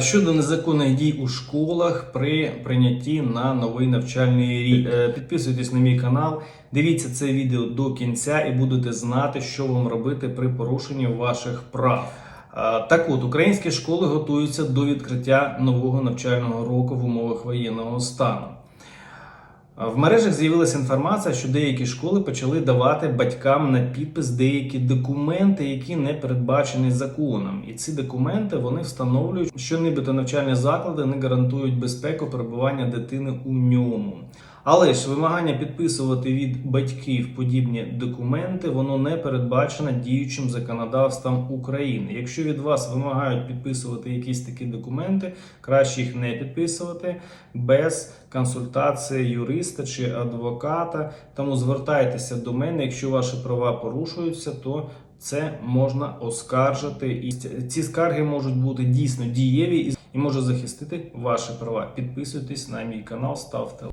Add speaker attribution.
Speaker 1: Щодо незаконних дій у школах при прийнятті на новий навчальний рік, Е, підписуйтесь на мій канал, дивіться це відео до кінця і будете знати, що вам робити при порушенні ваших прав. Так от, українські школи готуються до відкриття нового навчального року в умовах воєнного стану. В мережах з'явилася інформація, що деякі школи почали давати батькам на підпис деякі документи, які не передбачені законом. І ці документи вони встановлюють, що нібито навчальні заклади не гарантують безпеку перебування дитини у ньому. Але ж вимагання підписувати від батьків подібні документи, воно не передбачено діючим законодавством України. Якщо від вас вимагають підписувати якісь такі документи, краще їх не підписувати без консультації юриста чи адвоката. Тому звертайтеся до мене, якщо ваші права порушуються, то це можна оскаржити, і ці скарги можуть бути дійсно дієві і може захистити ваші права. Підписуйтесь на мій канал, ставте.